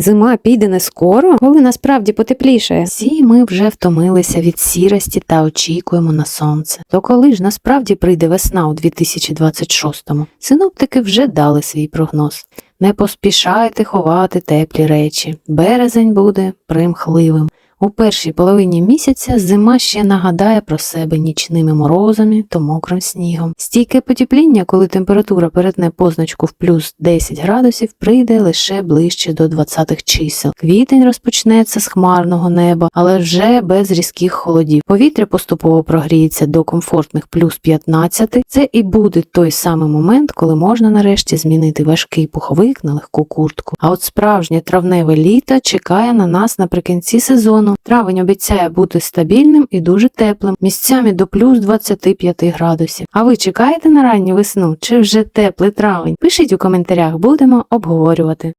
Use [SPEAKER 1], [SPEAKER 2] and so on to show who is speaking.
[SPEAKER 1] Зима піде не скоро, коли насправді потепліше. Всі ми вже втомилися від сірості та очікуємо на сонце. То коли ж насправді прийде весна у 2026-му? Синоптики вже дали свій прогноз. Не поспішайте ховати теплі речі. Березень буде примхливим. У першій половині місяця зима ще нагадає про себе нічними морозами та мокрим снігом. Стійке потепління, коли температура перетне позначку в плюс 10 градусів, прийде лише ближче до 20-х чисел. Квітень розпочнеться з хмарного неба, але вже без різких холодів. Повітря поступово прогріється до комфортних плюс 15. Це і буде той самий момент, коли можна нарешті змінити важкий пуховик на легку куртку. А от справжнє травневе літо чекає на нас наприкінці сезону. Травень обіцяє бути стабільним і дуже теплим, місцями до плюс 25 градусів. А ви чекаєте на ранню весну чи вже теплий травень? Пишіть у коментарях, будемо обговорювати.